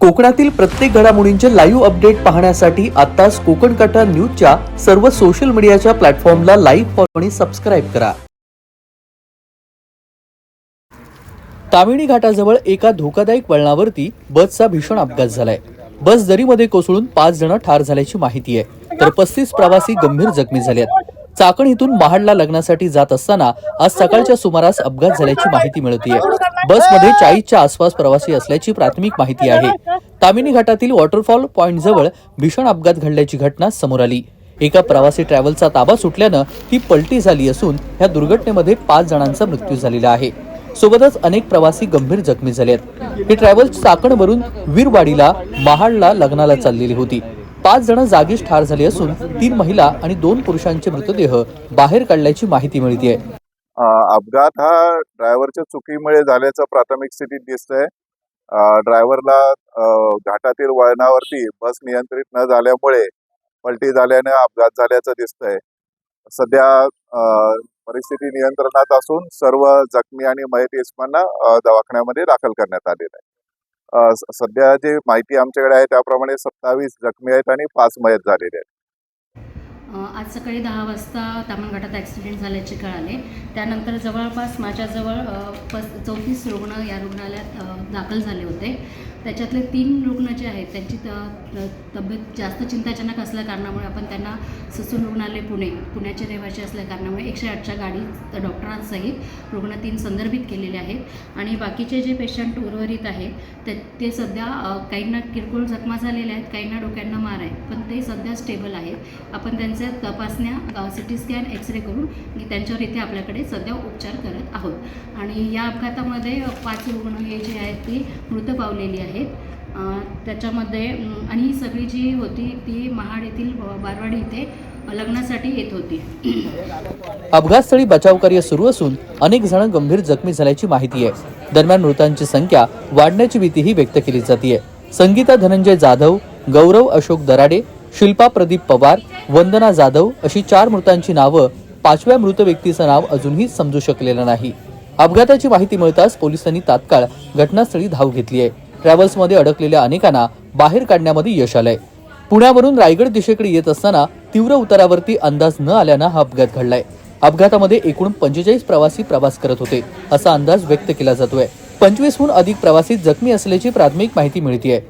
कोकणातील प्रत्येक घडामोडींचे लाईव्ह अपडेट पाहण्यासाठी आताच कोकण कटा न्यूजच्या सर्व सोशल मीडियाच्या प्लॅटफॉर्मला लाईव्ह फॉलो आणि सबस्क्राईब करा. तामिणी घाटाजवळ एका धोकादायक वळणावरती बसचा भीषण अपघात झालाय. बस दरीमध्ये कोसळून पाच जण ठार झाल्याची माहिती आहे. तर पस्तीस प्रवासी गंभीर जखमी झाले आहेत चाकण इथून महाडला लग्नासाठी जात असताना आज सकाळच्या सुमारास अपघात झाल्याची माहिती मिळते बसमध्ये चाळीसच्या आसपास प्रवासी असल्याची प्राथमिक माहिती आहे. तामिनी घाटातील वॉटरफॉल पॉइंट जवळ भीषण अपघात घडल्याची घटना समोर आली. एका प्रवासी ट्रॅव्हलचा ताबा सुटल्यानं ती पलटी झाली असून या दुर्घटनेमध्ये पाच जणांचा मृत्यू झालेला आहे. सोबतच अनेक प्रवासी गंभीर जखमी झाले आहेत ही ट्रॅव्हल चाकणवरून वीरवाडीला महाडला लग्नाला चाललेली होती. पाच जण जागीच ठार झाली असून तीन महिला आणि दोन पुरुषांचे मृतदेह बाहेर काढल्याची माहिती मिळते अपघात हा ड्रायव्हरच्या चुकीमुळे झाल्याचं प्राथमिक स्थितीत दिसतंय. ड्रायव्हरला घाटातील वळणावरती बस नियंत्रित न झाल्यामुळे पलटी झाल्याने अपघात झाल्याचं दिसतंय. सध्या परिस्थिती नियंत्रणात असून सर्व जखमी आणि मयत इस्मांना दवाखान्यामध्ये दाखल करण्यात आलेलं आहे. सध्या जी माहिती आमच्याकडे आहे त्याप्रमाणे सत्तावीस जखमी आहेत आणि पाच मयत झालेले आहेत. आज सकाळी दहा वाजता तामणघाटात ॲक्सिडेंट झाल्याचे कळाले. त्यानंतर जवळपास माझ्याजवळ प पस चौतीस रुग्ण या रुग्णालयात दाखल झाले होते. त्याच्यातले तीन रुग्ण जे आहेत त्यांची तब्येत जास्त चिंताजनक असल्या कारणामुळे आपण त्यांना ससून रुग्णालय पुणे पुण्याचे रहिवासी असल्या कारणामुळे एकशे आठच्या गाडी डॉक्टरांसहित रुग्ण तीन संदर्भित केलेले आहेत. आणि बाकीचे जे पेशंट उर्वरित आहेत ते ते सध्या काहींना किरकोळ जखमा झालेल्या आहेत काहींना डोक्यांना मार आहेत पण ते सध्या स्टेबल आहेत. आपण त्यांच्या तपासण्या C T scan X ray करून त्यांच्यावर इथे आपल्याकडे सध्या उपचार करत आहोत. आणि या अपघातामध्ये पाच रुग्ण हे जे आहेत ती मृत पावलेली आहेत. त्याच्यामध्ये आणि ही सगळी जी होती ती महाड येथील बारवाडी इथे लग्नासाठी येत होती. अपघातस्थळी बचावकार्य सुरू असून अनेक जण गंभीर जखमी झाल्याची माहिती आहे. दरम्यान मृतांची संख्या वाढण्याची भीतीही व्यक्त केली जाते संगीता धनंजय जाधव गौरव अशोक दराडे शिल्पा प्रदीप पवार वंदना जाधव अशी चार मृतांची नावं पाचव्या मृत व्यक्तीचं नाव अजूनही समजू शकलेलं नाही. अपघाताची माहिती मिळताच पोलिसांनी तात्काळ घटनास्थळी धाव घेतली आहे. ट्रॅव्हल्समध्ये अडकलेल्या अनेकांना बाहेर काढण्यामध्ये यश आलंय. पुण्यावरून रायगड दिशेकडे येत असताना तीव्र उतारावरती अंदाज न आल्यानं हा अपघात घडलाय. अपघातामध्ये एकूण पंचेचाळीस प्रवासी प्रवास करत होते असा अंदाज व्यक्त केला जातोय. पंचवीसहून अधिक प्रवासी जखमी असल्याची प्राथमिक माहिती मिळतीये.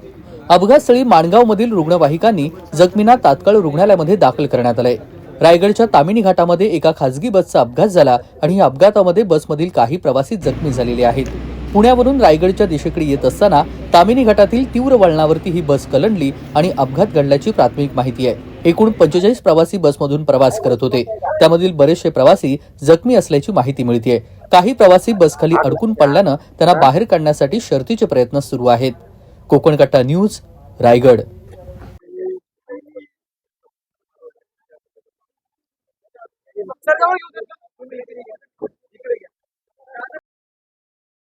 अपघातस्थळी माणगावमधील रुग्णवाहिकांनी जखमींना तात्काळ रुग्णालयामध्ये दाखल करण्यात आले. रायगडच्या तामिनी घाटामध्ये एका खासगी बसचा अपघात झाला आणि या अपघातामध्ये बसमधील काही प्रवासी जखमी झालेले आहेत. पुण्यावरून रायगडच्या दिशेकडे येत असताना तामिनी घाटातील तीव्र वळणावरती ही बस कलंडली आणि अपघात घडल्याची प्राथमिक माहिती आहे. एकूण पंचेचाळीस प्रवासी बसमधून प्रवास करत होते. त्यामधील बरेचसे प्रवासी जखमी असल्याची माहिती मिळते काही प्रवासी बसखाली अडकून पडल्यानं त्यांना बाहेर काढण्यासाठी शर्तीचे प्रयत्न सुरू आहेत. कोकण कट्टा न्यूज रायगड.